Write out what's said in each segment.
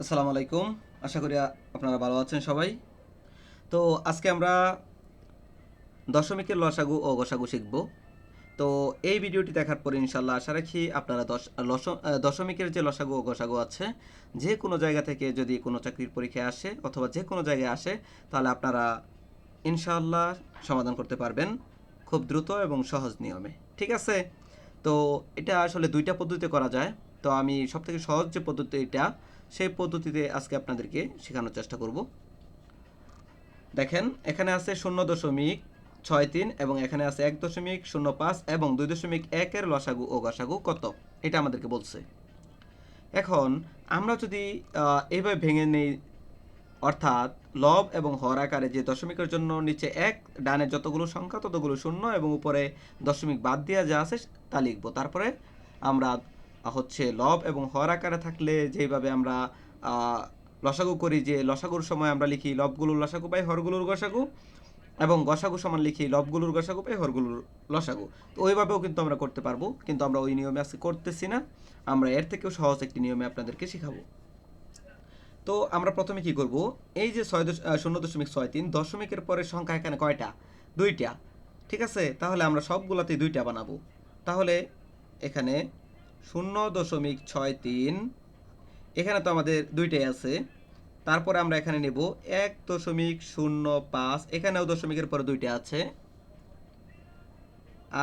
আসসালামু আলাইকুম। আশা করি আপনারা ভালো আছেন সবাই। তো আজকে আমরা দশমিকের লসাগু ও গসাগু শিখব। তো এই ভিডিওটি দেখার পরে ইনশাল্লাহ আশা রাখি আপনারা দশ লস- দশমিকের যে লসাগু ও গসাগু আছে, যে কোনো জায়গা থেকে যদি কোনো চাকরির পরীক্ষায় আসে অথবা যে কোনো জায়গায় আসে, তাহলে আপনারা ইনশাল্লাহ সমাধান করতে পারবেন খুব দ্রুত এবং সহজ নিয়মে। ঠিক আছে? তো এটা আসলে দুইটা পদ্ধতিতে করা যায়। তো আমি সবথেকে সহজ যে পদ্ধতি এটা সেই পদ্ধতিতে আজকে আপনাদেরকে শেখানোর চেষ্টা করব। দেখেন, এখানে আছে শূন্য দশমিক ছয় তিন এবং এখানে আছে এক দশমিক শূন্য পাঁচ এবং দুই দশমিক একের লসাগু ও গসাগু কত? এটা আমাদেরকে বলছে। এখন আমরা যদি এইভাবে ভেঙে নেই, অর্থাৎ লব এবং হর আকারে যে দশমিকের জন্য নিচে এক, ডানে যতগুলো সংখ্যা ততগুলো শূন্য এবং উপরে দশমিক বাদ দেওয়া যা আছে তা লিখব। তারপরে আমরা হচ্ছে লব এবং হর আকারে থাকলে যেভাবে আমরা লসাগু করি, যে লসাগুর সময় আমরা লিখি লবগুলোর লসাগু পাই হরগুলোর গসাগু এবং গসাগু সমান লিখি লবগুলোর গসাগু পাই হরগুলোর লসাগু। তো ওইভাবেও কিন্তু আমরা করতে পারব, কিন্তু আমরা ওই নিয়মে আজকে করতেছি না। আমরা এর থেকেও সহজ একটি নিয়মে আপনাদেরকে শেখাবো। তো আমরা প্রথমে কি করব? এই যে ছয় শূন্য দশমিক ছয় তিন, দশমিকের পরে সংখ্যা এখানে কয়টা? দুইটা। ঠিক আছে? তাহলে আমরা সবগুলোতেই দুইটা বানাবো। তাহলে এখানে শূন্য দশমিক ছয় তিন। এখানে তো আমাদের দুইটাই আছে। তারপরে আমরা এখানে নেব এক দশমিক শূন্য পাঁচ। এখানেও দশমিকের পরে দুইটা আছে।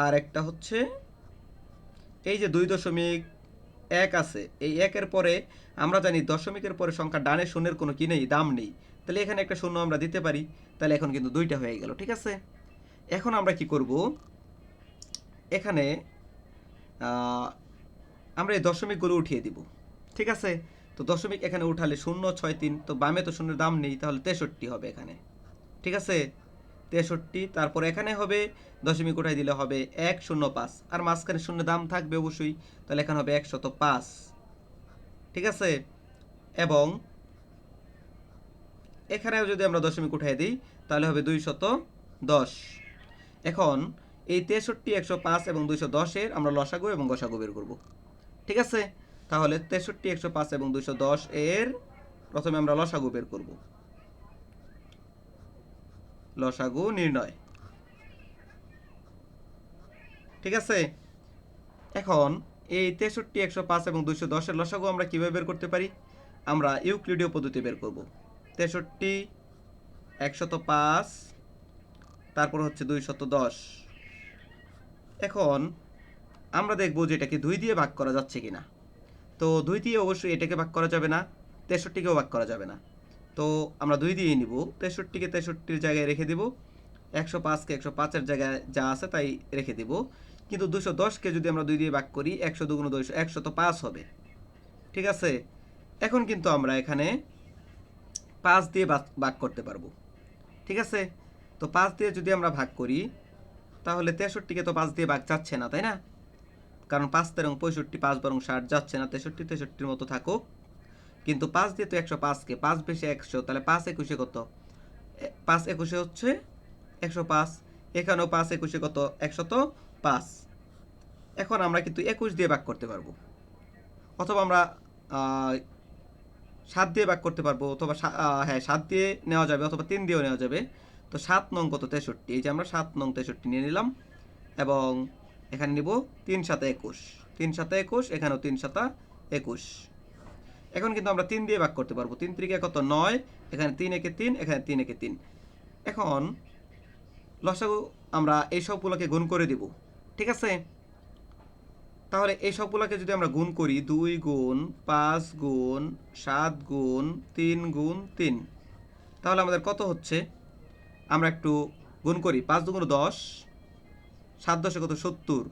আর একটা হচ্ছে, এই যে দুই দশমিক এক আছে, এই একের পরে আমরা জানি দশমিকের পরে সংখ্যা ডানে শূন্যের কোনো কি নেই, দাম নেই। তাহলে এখানে একটা শূন্য আমরা দিতে পারি, তাহলে এখন কিন্তু দুইটা হয়ে গেল, ঠিক আছে? এখন আমরা কি করব? এখানে আমরা এই দশমিকগুলো উঠিয়ে দিব। ঠিক আছে? তো দশমিক এখানে উঠালে শূন্য, ছয়, তিন। তো বামে তো শূন্যের দাম নেই, তাহলে তেষট্টি হবে এখানে। ঠিক আছে? তেষট্টি, তারপর এখানে হবে, দশমিক উঠাই দিলে হবে এক, শূন্য, পাঁচ। আর মাঝখানে শূন্য দাম থাকবে অবশ্যই, তাহলে এখানে হবে একশত পাঁচ। ঠিক আছে? এবং এখানেও যদি আমরা দশমিক উঠাই দিই, তাহলে হবে দুই শত দশ। এখন এই তেষট্টি, একশো পাঁচ এবং দুইশো দশের আমরা লসাগু এবং গসাগু বের করব। ঠিক আছে? তাহলে তেষট্টি, একশো পাঁচ এবং দুইশো দশ এর প্রথমে আমরা লসাগু বের করব। লসাগু নির্ণয়। ঠিক আছে? এখন এই তেষট্টি, একশো পাঁচ এবং দুইশো দশের লসাগু আমরা কীভাবে বের করতে পারি? আমরা ইউক্লিডীয় পদ্ধতি বের করব। তেষট্টি একশত পাঁচ, তারপর হচ্ছে দুইশত দশ। এখন আমরা দেখব যে এটাকে দুই দিয়ে ভাগ করা যাচ্ছে কিনা। তো দুই দিয়ে অবশ্যই এটাকে ভাগ করা যাবে না, তেষট্টিকেও ভাগ করা যাবে না। তো আমরা দুই দিয়েই নিব, তেষট্টিকে তেষট্টির জায়গায় রেখে দিব। একশো পাঁচকে একশো পাঁচের জায়গায় যা আছে তাই রেখে দিব। কিন্তু দুশো দশকে যদি আমরা দুই দিয়ে ভাগ করি, একশো দুগুণ দুইশো একশো তো পাঁচ হবে। ঠিক আছে? এখন কিন্তু আমরা এখানে পাঁচ দিয়ে ভাগ করতে পারব। ঠিক আছে? তো পাঁচ দিয়ে যদি আমরা ভাগ করি, তাহলে তেষট্টিকে তো পাঁচ দিয়ে ভাগ চাচ্ছে না, তাই না? কারণ পাঁচ তেরং পঁয়ষট্টি, পাঁচ বরং ষাট যাচ্ছে না, তেষট্টি, তেষট্টির মতো থাকুক। কিন্তু পাঁচ দিয়ে তো একশো পাঁচকে, পাঁচ বেশি একশো, তাহলে পাঁচ একুশে কত? পাঁচ একুশে হচ্ছে একশো পাঁচ, এখানেও পাঁচ একুশে কত? একশত পাঁচ। এখন আমরা কিন্তু একুশ দিয়ে ভাগ করতে পারব। অথবা আমরা সাত দিয়ে ভাগ করতে পারব, অথবা হ্যাঁ সাত দিয়ে নেওয়া যাবে অথবা তিন দিয়েও নেওয়া যাবে। তো সাত নং কত? তেষট্টি। এই যে আমরা সাত নং তেষট্টি নিয়ে নিলাম এবং এখানে নিব তিন সাতা একুশ। তিন সাতা একুশ, এখানেও তিন সাতা একুশ। এখন কিন্তু আমরা তিন দিয়ে ভাগ করতে পারব। তিন ত্রিকে কত? নয়। এখানে তিন একে তিন, এখানে তিন একে তিন। এখন লসাগু আমরা এই সবগুলোকে গুণ করে দিব। ঠিক আছে? তাহলে এই সবগুলোকে যদি আমরা গুণ করি, দুই গুণ, পাঁচ গুণ, সাত গুণ, তিন গুণ, তিন। তাহলে আমাদের কত হচ্ছে? আমরা একটু গুণ করি। পাঁচ দুগুণ দশ। সাত দশে কত? সত্তর।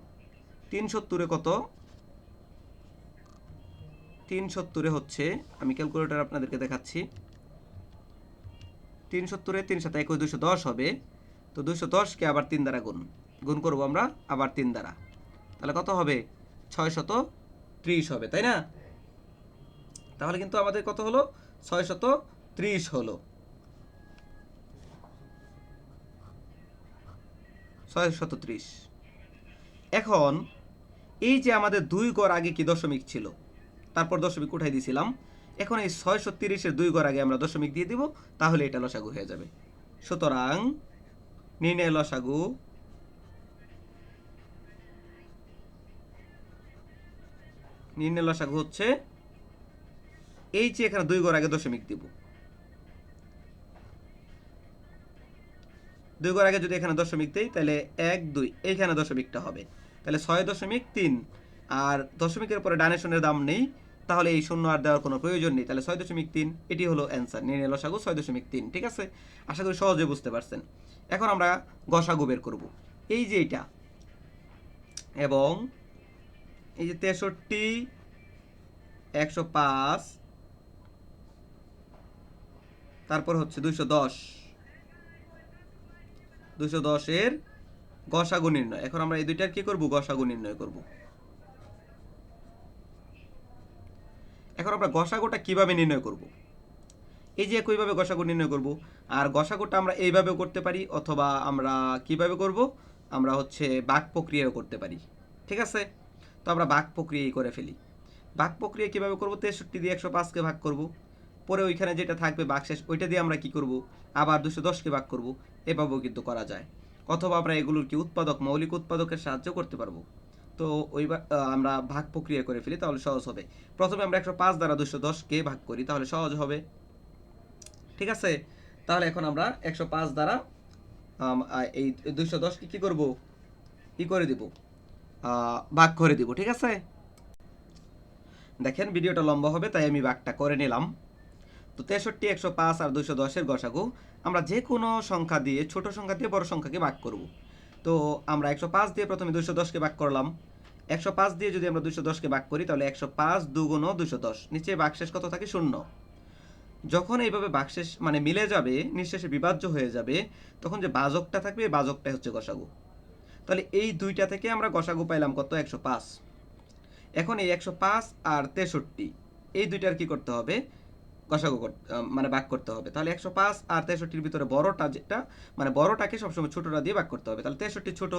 তিন সত্তরে কত? তিন সত্তরে হচ্ছে, আমি ক্যালকুলেটার আপনাদেরকে দেখাচ্ছি। তিন সত্তরে তিন সাথে একুশ দুশো দশ হবে। তো দুশো দশকে আবার তিন দ্বারা গুণ। গুণ করব আমরা আবার তিন দ্বারা। তাহলে কত হবে? ছয় শত ত্রিশ হবে, তাই না? তাহলে কিন্তু আমাদের কত হলো? ছয় শত ত্রিশ হলো। ছয় শত এখন, এই যে আমাদের দুই গড় আগে কি দশমিক ছিল? তারপর দশমিক উঠাই দিয়েছিলাম এখন এই ছয়শো তিরিশের দুই ঘর আগে আমরা দশমিক দিয়ে দিব, তাহলে এটা লসাগু হয়ে যাবে। সুতরাং, নির্ণয় লসাগু নির্ণয় লসাগু হচ্ছে এই যে এখানে দুই ঘর আগে দশমিক দিব। দুই ঘর আগে যদি এখানে দশমিক দেই, তাহলে এক, দুই, এইখানে দশমিকটা হবে। তাহলে ছয় দশমিক তিন। আর দশমিকের পরে ডানেশনের দাম নেই, তাহলে এই শূন্য আর দেওয়ার কোনো প্রয়োজন নেই। তাহলে ছয় দশমিক তিন, এটি হলো অ্যান্সার। নিয়ে নিল লসাগু ছয় দশমিক তিন, ঠিক আছে? আশা করি সহজে বুঝতে পারছেন। এখন আমরা গসাগু বের করব। এই যে এটা এবং এই যে তেষট্টি, একশো পাঁচ, তারপর হচ্ছে দুইশো দশ। দুইশো দশের গসাগু নির্ণয়। এখন আমরা এই দুইটার কি করব? গসাগু নির্ণয় করব। এখন আমরা গসাগুটা কীভাবে নির্ণয় করব? এই যে একইভাবে গসাগু নির্ণয় করব, আর গসাগুটা আমরা এইভাবেও করতে পারি, অথবা আমরা কীভাবে করব? আমরা হচ্ছে বাক প্রক্রিয়াও করতে পারি। ঠিক আছে? তো আমরা বাক প্রক্রিয়াই করে ফেলি। বাক প্রক্রিয়া কীভাবে করব? তেষট্টি দিয়ে একশো পাঁচকে ভাগ করব। পরে ওইখানে যেটা থাকবে বাক শেষ, ওইটা দিয়ে আমরা কি করব? আবার দুশো দশকে ভাগ করব। এভাবেও কিন্তু করা যায়। অথবা আমরা এগুলোর কি উৎপাদক, মৌলিক উৎপাদকের সাহায্য করতে পারব। তো ওই আমরা ভাগ প্রক্রিয়া করে ফেলি, তাহলে সহজ হবে। প্রথমে আমরা একশো পাঁচ দ্বারা দুশো দশকে ভাগ করি, তাহলে সহজ হবে। ঠিক আছে? তাহলে এখন আমরা একশো পাঁচ দ্বারা এই দুশো দশকে কি করব? কি করে দিব? ভাগ করে দিব। ঠিক আছে? দেখেন, ভিডিওটা লম্বা হবে, তাই আমি ভাগটা করে নিলাম। তো তেষট্টি, একশো পাঁচ আর দুশো দশের গসাগু, আমরা যে কোনো সংখ্যা দিয়ে, ছোট সংখ্যা দিয়ে বড় সংখ্যাকে ভাগ করব। তো আমরা একশো পাঁচ দিয়ে প্রথমে দুশো দশকে ভাগ করলাম। একশো পাঁচ দিয়ে যদি আমরা দুশো দশকে ভাগ করি, তাহলে একশো পাঁচ দুগুণ দুশো দশ। নিচে বাকশেষ কত থাকে? শূন্য। যখন এইভাবে বাকশেষ মানে মিলে যাবে, নিঃশেষে বিভাজ্য হয়ে যাবে, তখন যে বাজকটা থাকবে, এই বাজকটাই হচ্ছে গসাগু। তাহলে এই দুইটা থেকে আমরা গসাগু পাইলাম কত? একশো পাঁচ। এখন এই একশো পাঁচ আর তেষট্টি, এই দুইটার কি করতে হবে? গসাগু মানে ভাগ করতে হবে। তাহলে একশো পাঁচ আর তেষট্টির ভিতরে বড়টা যেটা মানে বড়টাকে সবসময় ছোটটা দিয়ে ভাগ করতে হবে। তাহলে তেষট্টি ছোট,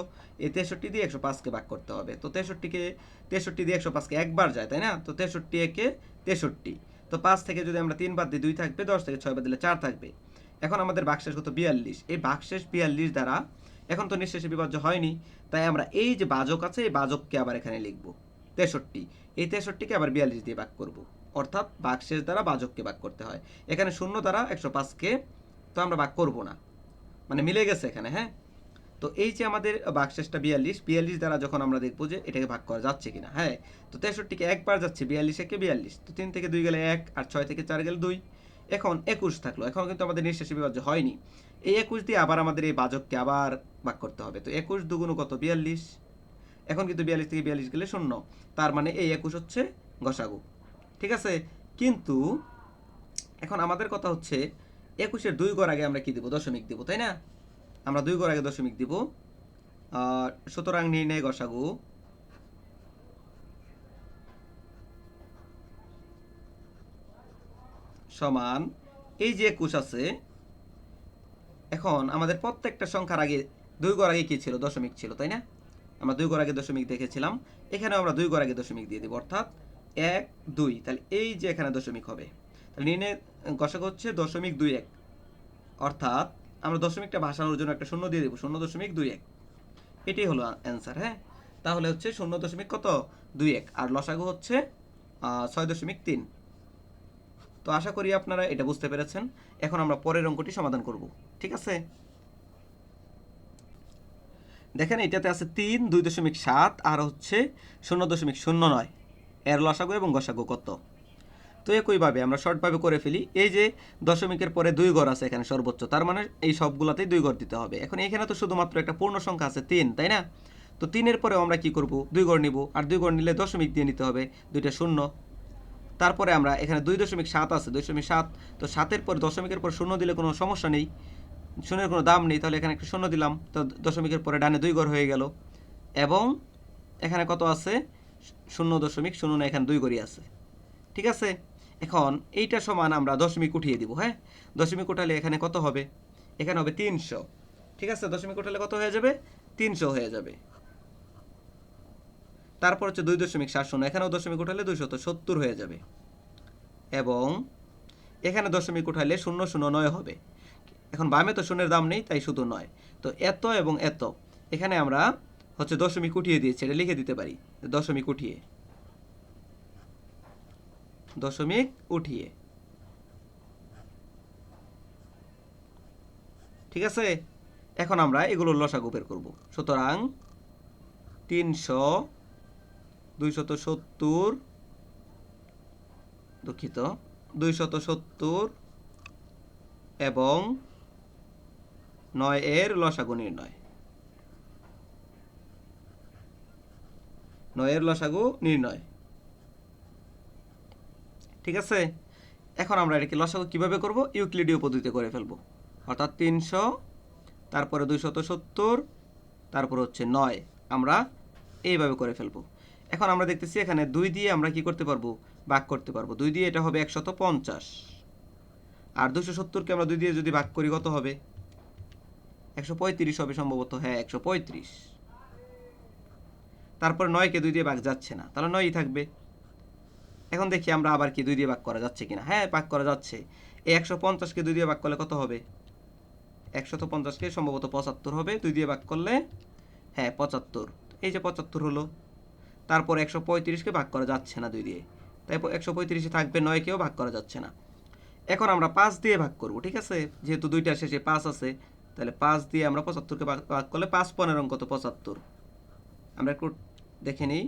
এই তেষট্টি দিয়ে একশো পাঁচকে ভাগ করতে হবে। তো তেষট্টিকে, তেষট্টি দিয়ে একশো পাঁচকে একবার যায়, তাই না? তো তেষট্টি একে তেষট্টি। তো পাঁচ থেকে যদি আমরা তিন বাদ দিই, দুই থাকবে, দশ থেকে ছয় বাদ দিলে চার থাকবে। এখন আমাদের বাকশেষ কত? বিয়াল্লিশ। এই বাকশেষ বিয়াল্লিশ দ্বারা এখন তো নিঃশেষে বিভাজ্য হয়নি। তাই আমরা এই যে বাজক আছে, এই বাজককে আবার এখানে লিখব। তেষট্টি। এই তেষট্টিকে আবার বিয়াল্লিশ দিয়ে ভাগ করব। অর্থাৎ বাকশেষ দ্বারা বাজককে ভাগ করতে হয়। এখানে শূন্য দ্বারা একশো পাঁচকে তো আমরা ভাগ করব না। মানে মিলে গেছে এখানে হ্যাঁ? তো এই যে আমাদের বাকশেষটা বিয়াল্লিশ বিয়াল্লিশ দ্বারা যখন আমরা দেখব যে এটাকে ভাগ করা যাচ্ছে কিনা হ্যাঁ? তো তেষট্টিকে একবার যাচ্ছে, বিয়াল্লিশ একে বিয়াল্লিশ। তো তিন থেকে দুই গেলে এক, আর ছয় থেকে চার গেলে দুই। এখন একুশ থাকল, এখন কিন্তু আমাদের নিঃশেষে বিভাজ্য হয়নি। এই একুশ দিয়ে আবার আমাদের এই বাজককে আবার ভাগ করতে হবে। তো একুশ দুগুণ কত? বিয়াল্লিশ। এখন কিন্তু বিয়াল্লিশ থেকে বিয়াল্লিশ গেলে শূন্য। তার মানে এই একুশ হচ্ছে গসাগু ঠিক আছে? কিন্তু এখন আমাদের কথা হচ্ছে, একুশের দুই গড় আগে আমরা কি দিব? দশমিক দিব, তাই না? আমরা দুই গড় আগে দশমিক দিব। আর সুতরাং নির্ণয় গসাগু সমান এই যে একুশ আছে, এখন আমাদের প্রত্যেকটা সংখ্যার আগে দুই গড় আগে কি ছিল? দশমিক ছিল, তাই না? আমরা দুই গড় আগে দশমিক দেখেছিলাম। এখানেও আমরা দুই গড় আগে দশমিক দিয়ে দিব, অর্থাৎ এক, দুই। তাহলে এই যে এখানে দশমিক হবে, তাহলে নির্ণয় গসাগু হচ্ছে দশমিক দুই এক। অর্থাৎ আমরা দশমিকটা ভাসানোর জন্য একটা শূন্য দিয়ে দেবো, শূন্য দশমিক দুই এক। এটাই হলো অ্যান্সার হ্যাঁ? তাহলে হচ্ছে শূন্য দশমিক কত? দুই এক। আর লসাগু হচ্ছে ছয় দশমিক তিন। তো আশা করি আপনারা এটা বুঝতে পেরেছেন। এখন আমরা পরের অঙ্কটি সমাধান করব, ঠিক আছে? দেখেন এটাতে আছে তিন, দুই দশমিক সাত, আর হচ্ছে শূন্য দশমিক শূন্য নয়। এর লসাগু এবং গসাগু কত? তো একইভাবে আমরা শর্টভাবে করে ফেলি, এই যে দশমিকের পরে দুই ঘর আছে এখানে সর্বোচ্চ, তার মানে এই সবগুলোতেই দুই ঘর দিতে হবে। এখন এখানে তো শুধুমাত্র একটা পূর্ণ সংখ্যা আছে, তিন, তাই না? তো তিনের পরে আমরা কি করব? দুই ঘর নিব, আর দুই ঘর নিলে দশমিক দিয়ে নিতে হবে, দুইটা শূন্য। তারপরে আমরা এখানে দুই দশমিক সাত আছে, দশমিক সাত, তো সাতের পর দশমিকের পর শূন্য দিলে কোনো সমস্যা নেই, শূন্যের কোনো দাম নেই, তাহলে এখানে একটা শূন্য দিলাম, তো দশমিকের পরে ডানে দুই ঘর হয়ে গেল। এবং এখানে কত আছে? শূন্য দশমিক শূন্য না এখানে দুই ঘরই আছে। ঠিক আছে? এখন এইটা সমান আমরা দশমিক উঠিয়ে দিব হ্যাঁ? দশমিক উঠালে এখানে কত হবে? এখানে হবে তিনশো। ঠিক আছে? দশমিক উঠালে কত হয়ে যাবে? তিনশো হয়ে যাবে। তারপর হচ্ছে দুই দশমিক সাত শূন্য। এখানেও দশমিক উঠালে দুইশত সত্তর হয়ে যাবে। এবং এখানে দশমিক উঠাইলে শূন্য শূন্য নয় হবে। এখন বামে তো শূন্যের দাম নেই, তাই শুধু নয়। তো এত এবং এত। এখানে আমরা হচ্ছে দশমিক উঠিয়ে দিয়েছি, এটা লিখে দিতে পারি। দশমিক উঠিয়ে। দশমিক উঠিয়ে। ঠিক আছে? এখন আমরা এগুলোর লসাগু বের করব। সুতরাং তিনশো দুইশত সত্তর দুঃখিত, দুইশত সত্তর এবং নয় এর লসাগু নির্ণয়। নয়ের লসাগু নির্ণয়। ঠিক আছে? এখন আমরা এটাকে লসাগু কীভাবে করব? ইউক্লিডীয় পদ্ধতিতে করে ফেলব। অর্থাৎ তিনশো, তারপরে দুইশত সত্তর, তারপর হচ্ছে নয়। আমরা এইভাবে করে ফেলব। এখন আমরা দেখতেছি এখানে দুই দিয়ে আমরা কি করতে পারব? ভাগ করতে পারব। দুই দিয়ে এটা হবে একশত পঞ্চাশ। আর দুশো সত্তরকে আমরা দুই দিয়ে যদি ভাগ করি, কত হবে? একশো পঁয়ত্রিশ হবে সম্ভবত। হ্যাঁ একশো পঁয়ত্রিশ। তারপর নয়কে দুই দিয়ে ভাগ যাচ্ছে না। তাহলে নয়ই থাকবে। এখন দেখি আমরা আবার কি দুই দিয়ে ভাগ করা যাচ্ছে কিনা। হ্যাঁ ভাগ করা যাচ্ছে। এই একশো পঞ্চাশকে দুই দিয়ে ভাগ করলে কত হবে? একশত পঞ্চাশকে সম্ভবত পঁচাত্তর হবে। দুই দিয়ে ভাগ করলে হ্যাঁ পঁচাত্তর। এই যে পঁচাত্তর হলো। তারপর একশো পঁয়ত্রিশকে ভাগ করা যাচ্ছে না দুই দিয়ে। তাই একশো পঁয়ত্রিশে থাকবে নয়কেও ভাগ করা যাচ্ছে না। এখন আমরা পাঁচ দিয়ে ভাগ করব, ঠিক আছে? যেহেতু দুইটার শেষে পাঁচ আছে, তাহলে পাঁচ দিয়ে আমরা পঁচাত্তরকে ভাগ ভাগ করলে পাঁচ পনেরো কত পঁচাত্তর। আমরা একটু দেখে নিই।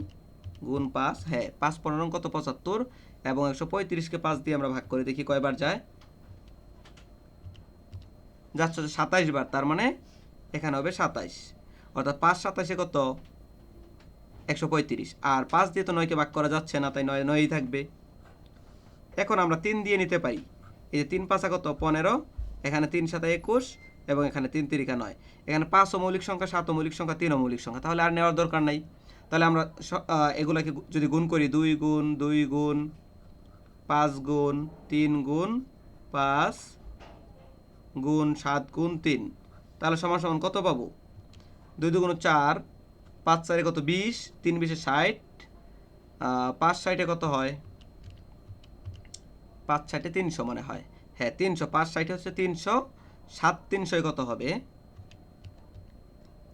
গুণ পাঁচ হ্যাঁ পাঁচ পনেরো কত? পঁচাত্তর। এবং একশো পঁয়ত্রিশকে পাঁচ দিয়ে আমরা ভাগ করে। দেখি কয়বার যায়? যাচ্ছে সাতাইশ বার, তার মানে এখানে হবে সাতাইশ। অর্থাৎ পাঁচ সাতাইশে কত? একশো পঁয়ত্রিশ। আর পাঁচ দিয়ে তো নয়কে ভাগ করা যাচ্ছে না, তাই নয়, নয়ই থাকবে। এখন আমরা তিন দিয়ে নিতে পারি। এই যে তিন পাঁচা কত? পনেরো। এখানে তিন সাথে একুশ এবং এখানে তিন তিরিকা নয়। এখানে পাঁচ মৌলিক সংখ্যা, সাত মৌলিক সংখ্যা, তিন মৌলিক সংখ্যা। তাহলে আর নেওয়ার দরকার নাই। তাহলে আমরা এগুলাকে যদি গুণ করি, দুই গুণ দুই গুণ, পাঁচ গুণ, তিন গুণ, পাঁচ গুণ, সাত গুণ, তিন। তাহলে সমান সমান কত পাবো? দুই দুগুণ চার, পাঁচ চারে কত? বিশ, তিন বিশে ষাট পাঁচ ষাটে কত হয়? পাঁচ ষাটে তিনশো মানে হয়। হ্যাঁ তিনশো, পাঁচ ষাটে হচ্ছে তিনশো, সাত তিনশোয় কত হবে?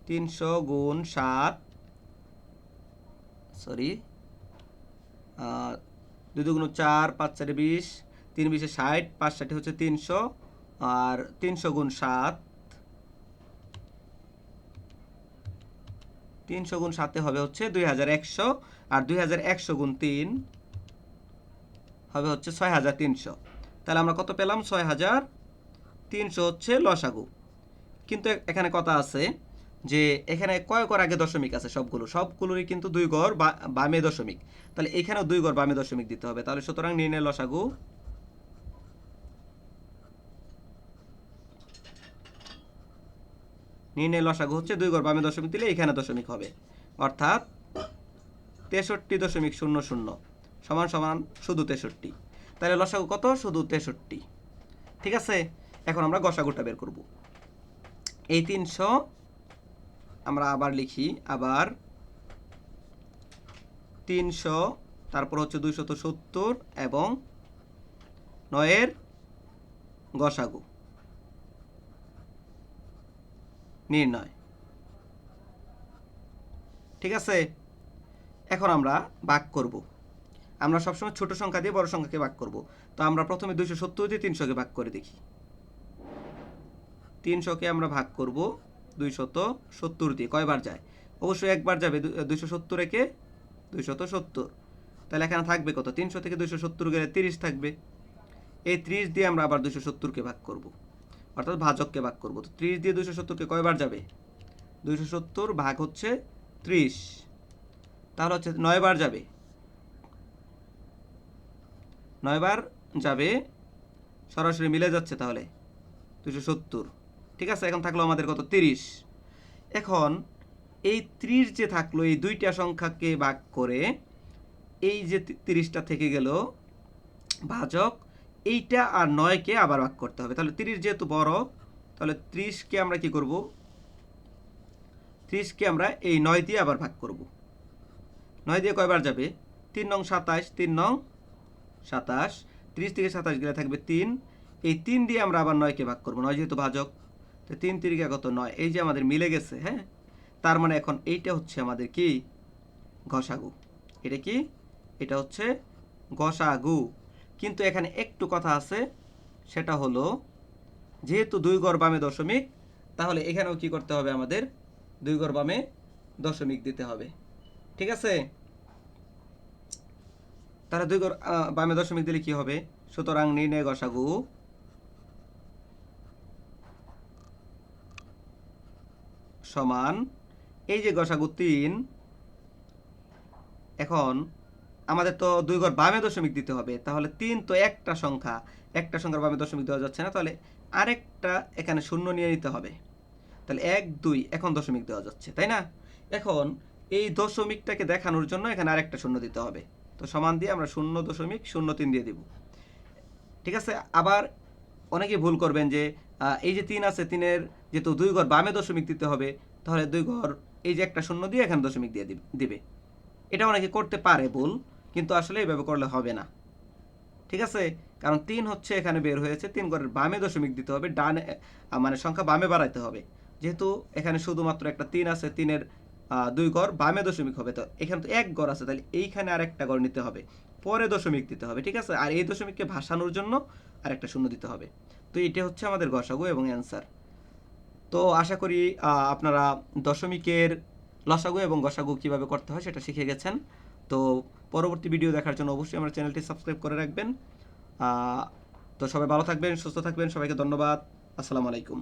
তিনশো গুণ সাত সরি দুই দুগুণ চার, পাঁচ চারে বিশ, তিন বিশে ষাট, পাঁচ ষাটে হচ্ছে তিনশো, আর তিনশো গুণ সাত, তিনশো গুণ সাতে হবে হচ্ছে দুই হাজার একশো, আর দুই হাজার একশো গুণ তিন হবে হচ্ছে ছয় হাজার তিনশো। তাহলে আমরা কত পেলাম? ছয় হাজার তিনশো হচ্ছে লসাগু। কিন্তু এখানে কথা আছে যে এখানে কয় গড় আগে দশমিক আছে সবগুলো? সবগুলোরই কিন্তু দুই গড় বামে দশমিক। তাহলে এখানেও দুই গড় বামে দশমিক দিতে হবে। তাহলে সুতরাং নির্ণয় লসাগু নির্ণয় লসাগু হচ্ছে দুই গড় বামে দশমিক দিলে এখানে দশমিক হবে। অর্থাৎ তেষট্টি দশমিক শূন্য শূন্য সমান সমান শুধু তেষট্টি। তাহলে লসাগু কত? শুধু তেষট্টি। ঠিক আছে? এখন আমরা গসাগুটা বের করব। এই তিনশো আমরা আবার লিখি, আবার তিনশো, তারপর হচ্ছে দুইশত সত্তর এবং নয়ের গসাগু। নির্ণয়। ঠিক আছে? এখন আমরা ভাগ করব। আমরা সবসময় ছোট সংখ্যা দিয়ে বড় সংখ্যাকে ভাগ করব। তো আমরা প্রথমে দুইশো সত্তর দিয়ে তিনশোকে ভাগ করে দেখি। তিনশোকে আমরা ভাগ করব। দুইশত সত্তর দিয়ে কয়বার যায়? অবশ্যই একবার যাবে দুইশো সত্তর একে দুইশত সত্তর। তাহলে এখানে থাকবে কত? তিনশো থেকে দুইশো সত্তর গেলে তিরিশ থাকবে। এই ত্রিশ দিয়ে আমরা আবার দুইশো সত্তরকে ভাগ করব। অর্থাৎ ভাজককে ভাগ করব। তো ত্রিশ দিয়ে দুইশো সত্তরকে কয়বার যাবে? দুইশো সত্তর ভাগ হচ্ছে ত্রিশ। তাহলে হচ্ছে নয়বার যাবে। নয়বার যাবে, সরাসরি মিলে যাচ্ছে তাহলে দুশো সত্তর। ঠিক আছে? এখন থাকল আমাদের কত? তিরিশ। এখন এই ত্রিশ যে থাকল, এই দুইটা সংখ্যাকে ভাগ করে এই যে তিরিশটা থেকে গেল ভাজক, এইটা আর নয়কে আবার ভাগ করতে হবে। তাহলে তিরিশ যেহেতু বড়, তাহলে ত্রিশকে আমরা কি করব? ত্রিশকে আমরা এই নয় দিয়ে আবার ভাগ করব। নয় দিয়ে কয়বার যাবে? তিন নং সাতাশ, তিন নং সাতাশ। তিরিশ থেকে সাতাশ গেলে থাকবে তিন। এই তিন দিয়ে আমরা আবার নয়কে ভাগ করব। নয় যেহেতু ভাজক তো তিন তিরিকে কত নয়, এই যে আমাদের মিলে গেছে হ্যাঁ? তার মানে এখন এইটা হচ্ছে আমাদের কি? ঘষাগু। এটা কি? এটা হচ্ছে ঘষাগু। কিন্তু এখানে একটু কথা আছে, সেটা হলো, যেহেতু দুই গড় বামে দশমিক, তাহলে এখানেও কি করতে হবে আমাদের? দুই গড় বামে দশমিক দিতে হবে। ঠিক আছে? তাহলে দুই গড় বামে দশমিক দিলে কি হবে? সুতরাং নির্ণয় গসাগু সমান এই যে গসাগু তিন, এখন আমাদের তো দুই ঘর বামে দশমিক দিতে হবে, তাহলে তিন তো একটা সংখ্যা, একটা সংখ্যার বামে দশমিক দেওয়া যাচ্ছে না, তাহলে আরেকটা এখানে শূন্য নিয়ে নিতে হবে, তাহলে এক, দুই, এখন দশমিক দেওয়া যাচ্ছে, তাই না? এখন এই দশমিকটাকে দেখানোর জন্য এখানে আরেকটা শূন্য দিতে হবে, তো সমান দিয়ে আমরা শূন্য দশমিক শূন্য তিন দিয়ে দিব, ঠিক আছে? আবার অনেকে ভুল করবেন যে এই যে তিন আছে, তিনের যেহেতু দুই ঘর বামে দশমিক দিতে হবে, তাহলে দুই ঘর এই যে একটা শূন্য দিয়ে এখানে দশমিক দিয়ে দিবে এটা অনেকে করতে পারে ভুল, কিন্তু আসলে এইভাবে করলে হবে না। ঠিক আছে? কারণ তিন হচ্ছে এখানে বের হয়েছে, তিন ঘরের বামে দশমিক দিতে হবে, ডানে মানে সংখ্যা বামে বাড়াইতে হবে। যেহেতু এখানে শুধুমাত্র একটা তিন আছে, তিনের দুই ঘর বামে দশমিক হবে। তো এখানে তো এক গড় আছে, তাহলে এইখানে আর একটা ঘর নিতে হবে। পরে দশমিক দিতে হবে, ঠিক আছে? আর এই দশমিককে ভাসানোর জন্য আর একটা শূন্য দিতে হবে। তো এটা হচ্ছে আমাদের গসাগু এবং অ্যান্সার। তো আশা করি আপনারা দশমিকের লসাগু এবং গসাগু কীভাবে করতে হয় সেটা শিখে গেছেন। তো পরবর্তী ভিডিও দেখার জন্য অবশ্যই আমার চ্যানেলটি সাবস্ক্রাইব করে রাখবেন। তো সবাই ভালো থাকবেন, সুস্থ থাকবেন, সবাইকে ধন্যবাদ। আসসালামু আলাইকুম।